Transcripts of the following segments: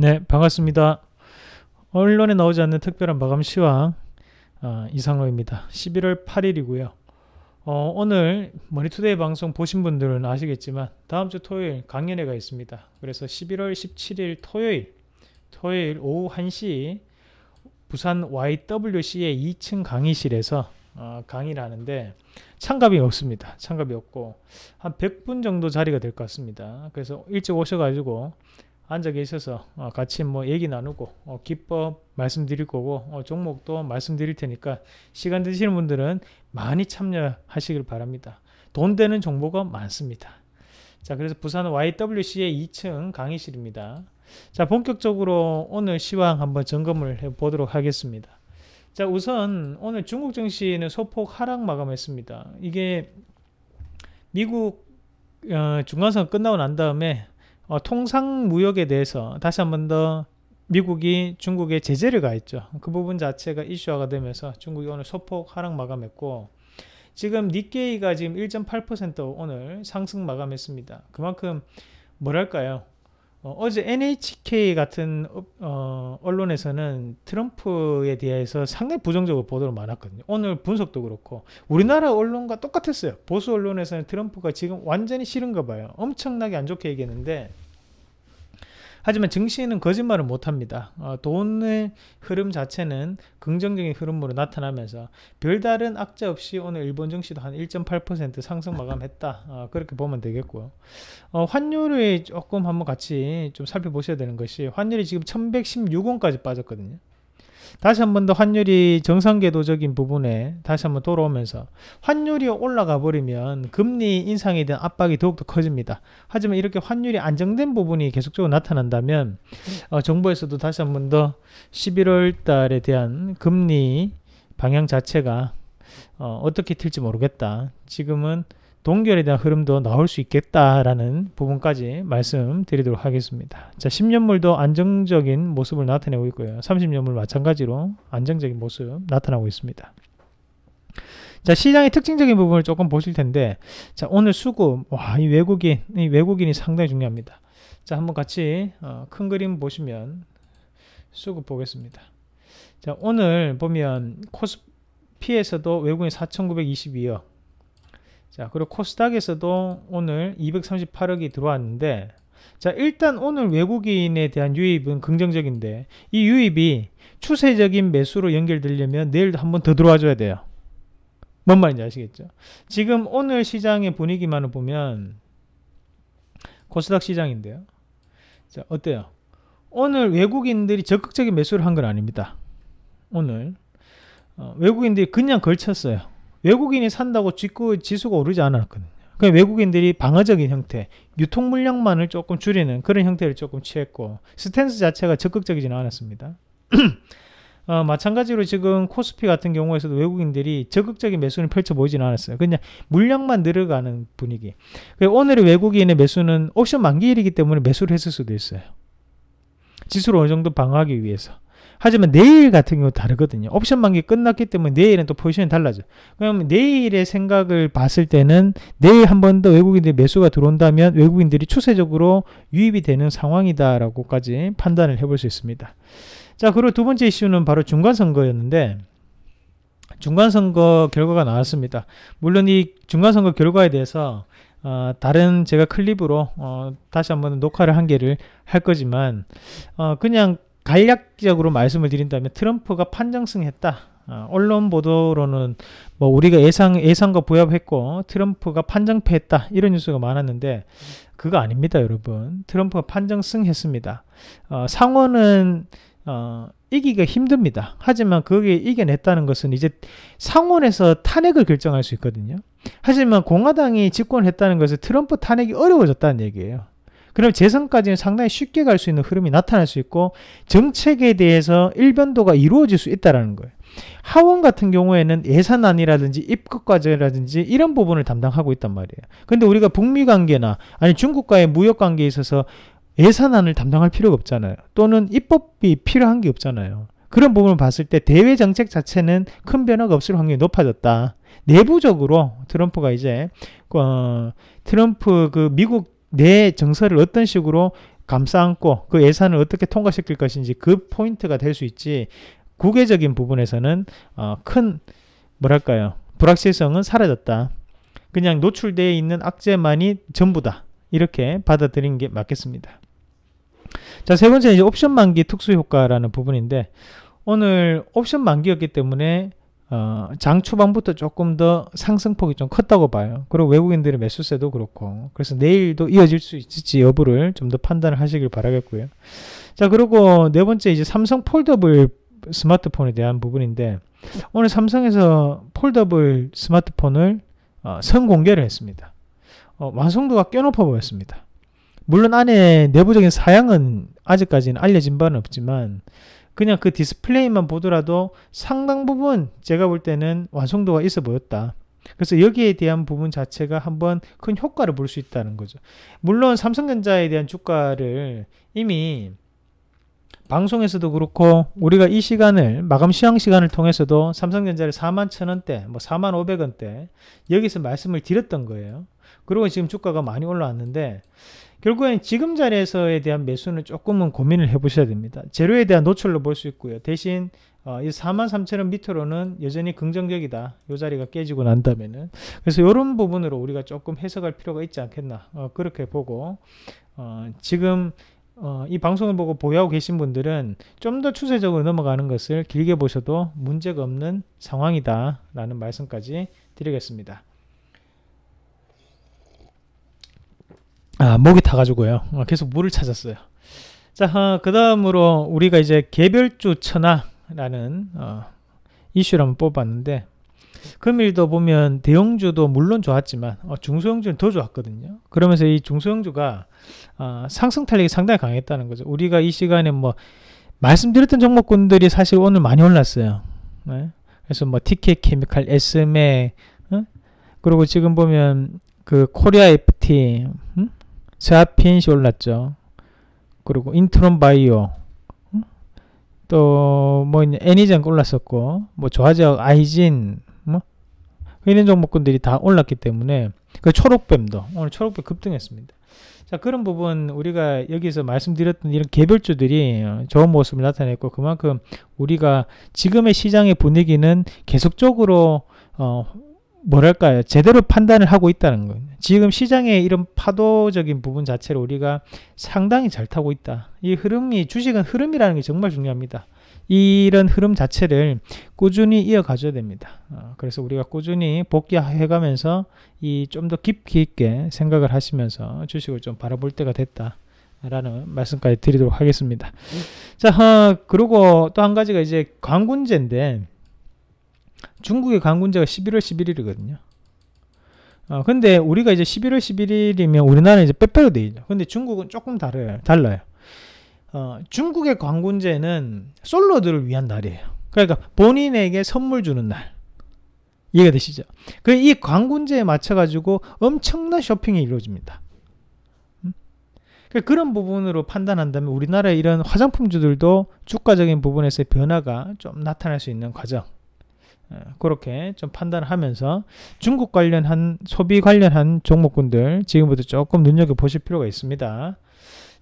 네, 반갑습니다. 언론에 나오지 않는 특별한 마감 시황 어, 이상로입니다. 11월 8일이고요. 어, 오늘 머니투데이 방송 보신 분들은 아시겠지만 다음 주 토요일 강연회가 있습니다. 그래서 11월 17일 토요일 토요일 오후 1시 부산 YWC의 2층 강의실에서 어, 강의를 하는데 참가비 없습니다. 참가비 없고 한 100분 정도 자리가 될 것 같습니다. 그래서 일찍 오셔가지고 앉아 계셔서 어, 같이 뭐 얘기 나누고 어, 기법 말씀드릴 거고 어, 종목도 말씀드릴 테니까 시간 되시는 분들은 많이 참여하시길 바랍니다. 돈 되는 정보가 많습니다. 자 그래서 부산 YWC의 2층 강의실입니다. 자 본격적으로 오늘 시황 한번 점검을 해 보도록 하겠습니다. 자 우선 오늘 중국 증시는 소폭 하락 마감했습니다. 이게 미국 어, 중간선 끝나고 난 다음에 어, 통상 무역에 대해서 다시 한 번 더 미국이 중국에 제재를 가했죠. 그 부분 자체가 이슈화가 되면서 중국이 오늘 소폭 하락 마감했고 지금 니케이가 지금 1.8% 오늘 상승 마감했습니다. 그만큼 뭐랄까요? 어, 제 NHK 같은 어, 언론에서는 트럼프에 대해서 상당히 부정적으로 보도를 많았거든요. 오늘 분석도 그렇고 우리나라 언론과 똑같았어요. 보수 언론에서는 트럼프가 지금 완전히 싫은가 봐요. 엄청나게 안 좋게 얘기했는데 하지만 증시는 거짓말을 못합니다. 어, 돈의 흐름 자체는 긍정적인 흐름으로 나타나면서 별다른 악재 없이 오늘 일본 증시도 한 1.8% 상승 마감했다. 어, 그렇게 보면 되겠고요. 어, 환율이 조금 한번 같이 좀 살펴보셔야 되는 것이 환율이 지금 1116원까지 빠졌거든요. 다시 한 번 더 환율이 정상궤도적인 부분에 다시 한번 돌아오면서 환율이 올라가 버리면 금리 인상에 대한 압박이 더욱더 커집니다. 하지만 이렇게 환율이 안정된 부분이 계속적으로 나타난다면 어, 정부에서도 다시 한 번 더 11월 달에 대한 금리 방향 자체가 어, 어떻게 튈지 모르겠다. 지금은 동결에 대한 흐름도 나올 수 있겠다라는 부분까지 말씀드리도록 하겠습니다. 자, 10년물도 안정적인 모습을 나타내고 있고요. 30년물 마찬가지로 안정적인 모습 나타나고 있습니다. 자, 시장의 특징적인 부분을 조금 보실 텐데, 자, 오늘 수급, 와, 이 외국인, 이 외국인이 상당히 중요합니다. 자, 한번 같이 어, 큰 그림 보시면 수급 보겠습니다. 자, 오늘 보면 코스피에서도 외국인 4,922억, 자, 그리고 코스닥에서도 오늘 238억이 들어왔는데, 자, 일단 오늘 외국인에 대한 유입은 긍정적인데, 이 유입이 추세적인 매수로 연결되려면 내일도 한 번 더 들어와 줘야 돼요. 뭔 말인지 아시겠죠? 지금 오늘 시장의 분위기만을 보면, 코스닥 시장인데요. 자, 어때요? 오늘 외국인들이 적극적인 매수를 한 건 아닙니다. 오늘. 어, 외국인들이 그냥 걸쳤어요. 외국인이 산다고 지구 지수가 오르지 않았거든요. 그러니까 외국인들이 방어적인 형태, 유통 물량만을 조금 줄이는 그런 형태를 조금 취했고 스탠스 자체가 적극적이지는 않았습니다. 어, 마찬가지로 지금 코스피 같은 경우에서도 외국인들이 적극적인 매수는 펼쳐 보이지는 않았어요. 그냥 물량만 늘어가는 분위기. 오늘의 외국인의 매수는 옵션 만기일이기 때문에 매수를 했을 수도 있어요. 지수를 어느 정도 방어하기 위해서. 하지만 내일 같은 경우 다르거든요. 옵션 만기 끝났기 때문에 내일은 또 포지션이 달라져. 그러면 내일의 생각을 봤을 때는 내일 한 번 더 외국인들이 매수가 들어온다면 외국인들이 추세적으로 유입이 되는 상황이다라고까지 판단을 해볼 수 있습니다. 자, 그리고 두 번째 이슈는 바로 중간선거였는데 중간선거 결과가 나왔습니다. 물론 이 중간선거 결과에 대해서 어, 다른 제가 클립으로 어, 다시 한번 녹화를 한 개를 할 거지만 어, 그냥 간략적으로 말씀을 드린다면 트럼프가 판정승했다. 어, 언론 보도로는 뭐 우리가 예상 예상과 부합했고 트럼프가 판정패했다 이런 뉴스가 많았는데 그거 아닙니다, 여러분. 트럼프가 판정승했습니다. 어, 상원은 어, 이기가 힘듭니다. 하지만 그게 이겨냈다는 것은 이제 상원에서 탄핵을 결정할 수 있거든요. 하지만 공화당이 집권했다는 것은 트럼프 탄핵이 어려워졌다는 얘기예요. 그럼 재선까지는 상당히 쉽게 갈 수 있는 흐름이 나타날 수 있고 정책에 대해서 일변도가 이루어질 수 있다라는 거예요. 하원 같은 경우에는 예산안이라든지 입국 과제라든지 이런 부분을 담당하고 있단 말이에요. 근데 우리가 북미 관계나 아니 중국과의 무역 관계에 있어서 예산안을 담당할 필요가 없잖아요. 또는 입법이 필요한 게 없잖아요. 그런 부분을 봤을 때 대외 정책 자체는 큰 변화가 없을 확률이 높아졌다. 내부적으로 트럼프가 이제 어, 트럼프 그 미국 내 정서를 어떤 식으로 감싸 안고 그 예산을 어떻게 통과시킬 것인지 그 포인트가 될 수 있지 국외적인 부분에서는 어, 큰 뭐랄까요 불확실성은 사라졌다. 그냥 노출되어 있는 악재만이 전부다. 이렇게 받아들이는 게 맞겠습니다. 자, 세 번째 이제 옵션 만기 특수 효과라는 부분인데 오늘 옵션 만기였기 때문에 어, 장 초반부터 조금 더 상승폭이 좀 컸다고 봐요. 그리고 외국인들의 매수세도 그렇고 그래서 내일도 이어질 수 있을지 여부를 좀 더 판단을 하시길 바라겠고요. 자, 그리고 네 번째 이제 삼성 폴더블 스마트폰에 대한 부분인데 오늘 삼성에서 폴더블 스마트폰을 어, 선공개를 했습니다. 어, 완성도가 꽤 높아 보였습니다. 물론 안에 내부적인 사양은 아직까지는 알려진 바는 없지만 그냥 그 디스플레이만 보더라도 상당 부분 제가 볼 때는 완성도가 있어 보였다. 그래서 여기에 대한 부분 자체가 한번 큰 효과를 볼 수 있다는 거죠. 물론 삼성전자에 대한 주가를 이미 방송에서도 그렇고 우리가 이 시간을 마감 시황 시간을 통해서도 삼성전자를 4만 1천원대 뭐 4만 5백원대 여기서 말씀을 드렸던 거예요. 그리고 지금 주가가 많이 올라왔는데 결국엔 지금 자리에서에 대한 매수는 조금은 고민을 해 보셔야 됩니다. 제로에 대한 노출로 볼 수 있고요. 대신 어, 이 4만 3천원 밑으로는 여전히 긍정적이다. 이 자리가 깨지고 난다면은 그래서 이런 부분으로 우리가 조금 해석할 필요가 있지 않겠나 어, 그렇게 보고 어, 지금 어, 이 방송을 보고 보유하고 계신 분들은 좀 더 추세적으로 넘어가는 것을 길게 보셔도 문제가 없는 상황이다 라는 말씀까지 드리겠습니다. 아, 목이 타가지고요. 어, 계속 물을 찾았어요. 자, 어, 그 다음으로 우리가 이제 개별주 천하라는 어, 이슈를 한번 뽑았는데, 금일도 보면 대형주도 물론 좋았지만 어, 중소형주는 더 좋았거든요. 그러면서 이 중소형주가 어, 상승 탄력이 상당히 강했다는 거죠. 우리가 이 시간에 뭐 말씀드렸던 종목군들이 사실 오늘 많이 올랐어요. 네? 그래서 뭐 TK 케미칼, SMA, 어? 그리고 지금 보면 그 코리아 FT, 음? 세아핀시 올랐죠. 그리고 인트론 바이오, 음? 또뭐 애니젠 올랐었고, 뭐 조화제약 아이진, 뭐 이런 종목군들이 다 올랐기 때문에 그 초록뱀도 오늘 초록뱀 급등했습니다. 자 그런 부분 우리가 여기서 말씀드렸던 이런 개별주들이 좋은 모습을 나타냈고 그만큼 우리가 지금의 시장의 분위기는 계속적으로 어 뭐랄까요 제대로 판단을 하고 있다는 거예요. 지금 시장의 이런 파도적인 부분 자체를 우리가 상당히 잘 타고 있다. 이 흐름이 주식은 흐름이라는 게 정말 중요합니다. 이런 흐름 자체를 꾸준히 이어가줘야 됩니다. 어, 그래서 우리가 꾸준히 복귀해 가면서 이 좀 더 깊이 있게 생각을 하시면서 주식을 좀 바라볼 때가 됐다. 라는 말씀까지 드리도록 하겠습니다. 자, 어, 그리고 또 한 가지가 이제 광군제인데, 중국의 광군제가 11월 11일이거든요. 어, 근데 우리가 이제 11월 11일이면 우리나라는 이제 빼빼로 데이죠. 근데 중국은 조금 다르요 달라요. 어, 중국의 광군제는 솔로들을 위한 날이에요. 그러니까 본인에게 선물 주는 날. 이해가 되시죠? 그 이 광군제에 맞춰가지고 엄청난 쇼핑이 이루어집니다. 음? 그러니까 그런 부분으로 판단한다면 우리나라의 이런 화장품주들도 주가적인 부분에서의 변화가 좀 나타날 수 있는 과정. 어, 그렇게 좀 판단하면서 중국 관련한 소비 관련한 종목군들 지금부터 조금 눈여겨 보실 필요가 있습니다.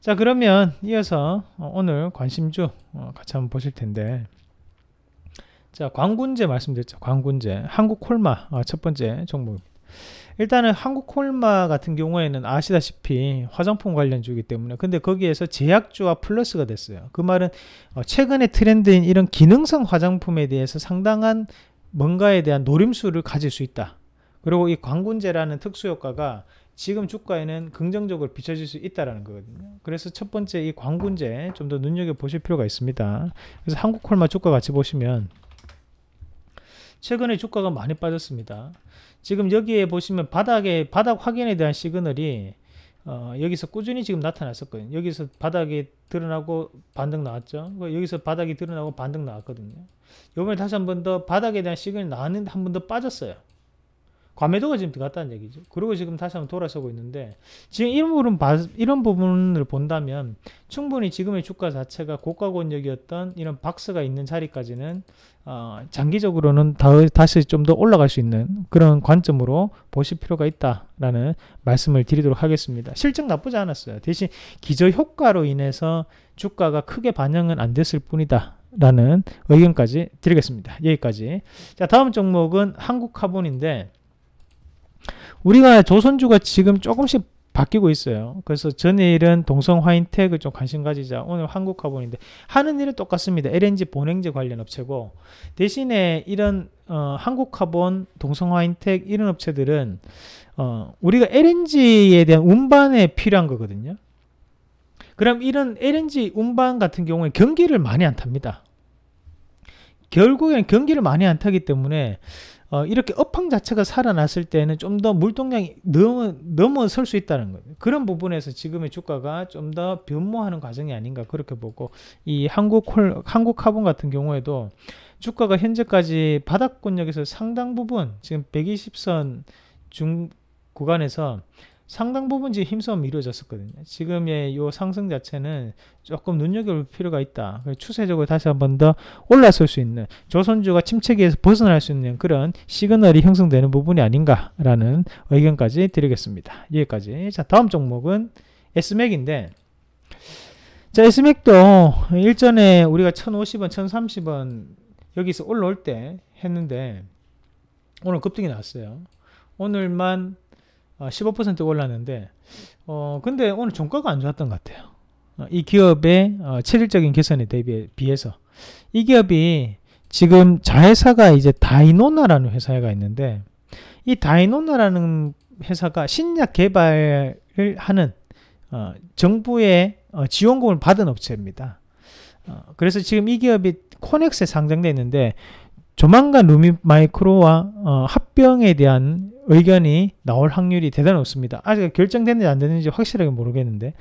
자 그러면 이어서 어, 오늘 관심주 어, 같이 한번 보실 텐데. 자 광군제 말씀드렸죠. 광군제. 한국콜마 어, 첫 번째 종목입니다 일단은 한국콜마 같은 경우에는 아시다시피 화장품 관련주이기 때문에 근데 거기에서 제약주와 플러스가 됐어요. 그 말은 최근의 트렌드인 이런 기능성 화장품에 대해서 상당한 뭔가에 대한 노림수를 가질 수 있다 그리고 이 광군제라는 특수효과가 지금 주가에는 긍정적으로 비춰질 수 있다라는 거거든요. 그래서 첫 번째 이 광군제 좀 더 눈여겨 보실 필요가 있습니다. 그래서 한국콜마 주가 같이 보시면 최근에 주가가 많이 빠졌습니다. 지금 여기에 보시면 바닥에 바닥 확인에 대한 시그널이 어, 여기서 꾸준히 지금 나타났었거든요. 여기서 바닥이 드러나고 반등 나왔죠. 여기서 바닥이 드러나고 반등 나왔거든요. 이번에 다시 한 번 더 바닥에 대한 시그널이 나왔는데 한 번 더 빠졌어요. 과매도가 지금 들어갔다는 얘기죠. 그리고 지금 다시 한번 돌아서고 있는데 지금 이런 부분 이런 부분을 본다면 충분히 지금의 주가 자체가 고가 권역이었던 이런 박스가 있는 자리까지는 어, 장기적으로는 다, 다시 좀 더 올라갈 수 있는 그런 관점으로 보실 필요가 있다라는 말씀을 드리도록 하겠습니다. 실적 나쁘지 않았어요. 대신 기저 효과로 인해서 주가가 크게 반영은 안 됐을 뿐이다. 라는 의견까지 드리겠습니다. 여기까지. 자, 다음 종목은 한국카본인데 우리가 조선주가 지금 조금씩 바뀌고 있어요. 그래서 전일은 동성 화인텍을 좀 관심 가지자. 오늘 한국카본인데 하는 일은 똑같습니다. LNG 본행제 관련 업체고 대신에 이런 어, 한국카본, 동성 화인텍 이런 업체들은 어, 우리가 LNG에 대한 운반에 필요한 거거든요. 그럼 이런 LNG 운반 같은 경우에 경기를 많이 안 탑니다. 결국엔 경기를 많이 안 타기 때문에 어, 이렇게 업황 자체가 살아났을 때는 좀 더 물동량이 넘어, 넘어설 수 있다는 거예요. 그런 부분에서 지금의 주가가 좀 더 변모하는 과정이 아닌가 그렇게 보고 이 한국 콜, 한국 카본 같은 경우에도 주가가 현재까지 바닥권역에서 상당 부분 지금 120선 중 구간에서 상당 부분 지금 힘싸움이 이루어졌었거든요. 지금의 이 상승 자체는 조금 눈여겨볼 필요가 있다. 추세적으로 다시 한 번 더 올라설 수 있는 조선주가 침체기에서 벗어날 수 있는 그런 시그널이 형성되는 부분이 아닌가라는 의견까지 드리겠습니다. 여기까지. 자, 다음 종목은 S맥인데 자, S맥도 일전에 우리가 1050원, 1030원 여기서 올라올 때 했는데 오늘 급등이 나왔어요. 오늘만 15% 어, 올랐는데 어 근데 오늘 종가가 안 좋았던 것 같아요. 어, 이 기업의 어, 체질적인 개선에 대비해 비해서 이 기업이 지금 자회사가 이제 다이노나라는 회사가 있는데 이 다이노나라는 회사가 신약 개발을 하는 어, 정부의 어, 지원금을 받은 업체입니다. 어, 그래서 지금 이 기업이 코넥스에 상장되어 있는데 조만간 루미 마이크로와 어, 합병에 대한 의견이 나올 확률이 대단히 높습니다. 아직 결정됐는지 안 됐는지 확실하게 모르겠는데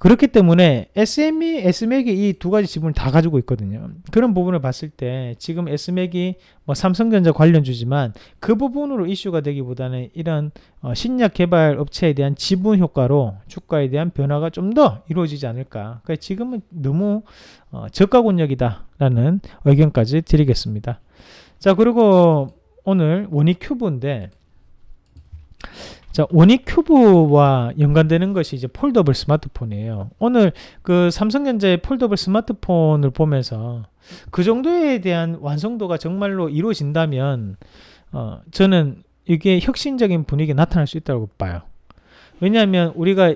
그렇기 때문에 SM이, SMAC이 이 두 가지 지분을 다 가지고 있거든요. 그런 부분을 봤을 때 지금 SMAC이 뭐 삼성전자 관련주지만 그 부분으로 이슈가 되기보다는 이런 어, 신약 개발 업체에 대한 지분 효과로 주가에 대한 변화가 좀 더 이루어지지 않을까. 그러니까 지금은 너무 어, 저가 권역이다라는 의견까지 드리겠습니다. 자, 그리고 오늘 원익 큐브인데 자, 원익 큐브와 연관되는 것이 이제 폴더블 스마트폰이에요. 오늘 그 삼성전자의 폴더블 스마트폰을 보면서 그 정도에 대한 완성도가 정말로 이루어진다면 어, 저는 이게 혁신적인 분위기 나타날 수 있다고 봐요. 왜냐하면 우리가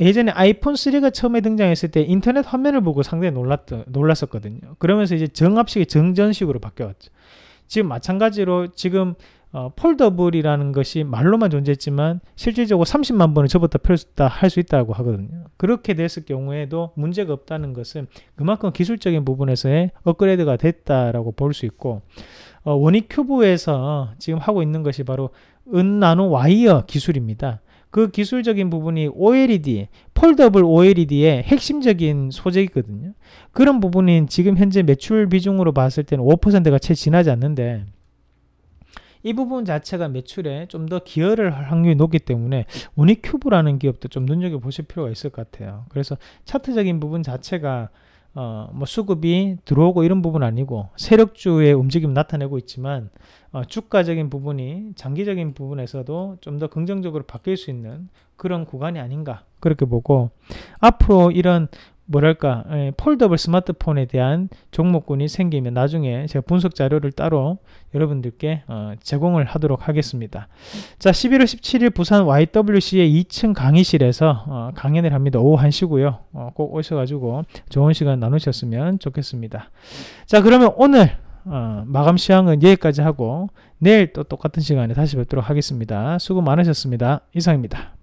예전에 아이폰 3가 처음에 등장했을 때 인터넷 화면을 보고 상당히 놀랐, 놀랐었거든요. 그러면서 이제 정압식이 정전식으로 바뀌었죠. 지금 마찬가지로 지금 어, 폴더블이라는 것이 말로만 존재했지만 실질적으로 30만 번을 접었다 펼쳤다 할 수 있다고 하거든요. 그렇게 됐을 경우에도 문제가 없다는 것은 그만큼 기술적인 부분에서의 업그레이드가 됐다라고 볼 수 있고 어, 원익 큐브에서 지금 하고 있는 것이 바로 은 나노 와이어 기술입니다. 그 기술적인 부분이 OLED, 폴더블 OLED의 핵심적인 소재이거든요. 그런 부분이 지금 현재 매출 비중으로 봤을 때는 5%가 채 지나지 않는데 이 부분 자체가 매출에 좀 더 기여를 할 확률이 높기 때문에 우니큐브라는 기업도 좀 눈여겨보실 필요가 있을 것 같아요. 그래서 차트적인 부분 자체가 어, 뭐 수급이 들어오고 이런 부분 아니고 세력주의 움직임 나타내고 있지만 어, 주가적인 부분이 장기적인 부분에서도 좀 더 긍정적으로 바뀔 수 있는 그런 구간이 아닌가 그렇게 보고 앞으로 이런 뭐랄까 예, 폴더블 스마트폰에 대한 종목군이 생기면 나중에 제가 분석 자료를 따로 여러분들께 어, 제공을 하도록 하겠습니다. 자 11월 17일 부산 YWC의 2층 강의실에서 어, 강연을 합니다. 오후 1시고요. 어, 꼭 오셔가지고 좋은 시간 나누셨으면 좋겠습니다. 자 그러면 오늘 어, 마감 시황은 여기까지 하고 내일 또 똑같은 시간에 다시 뵙도록 하겠습니다. 수고 많으셨습니다. 이상입니다.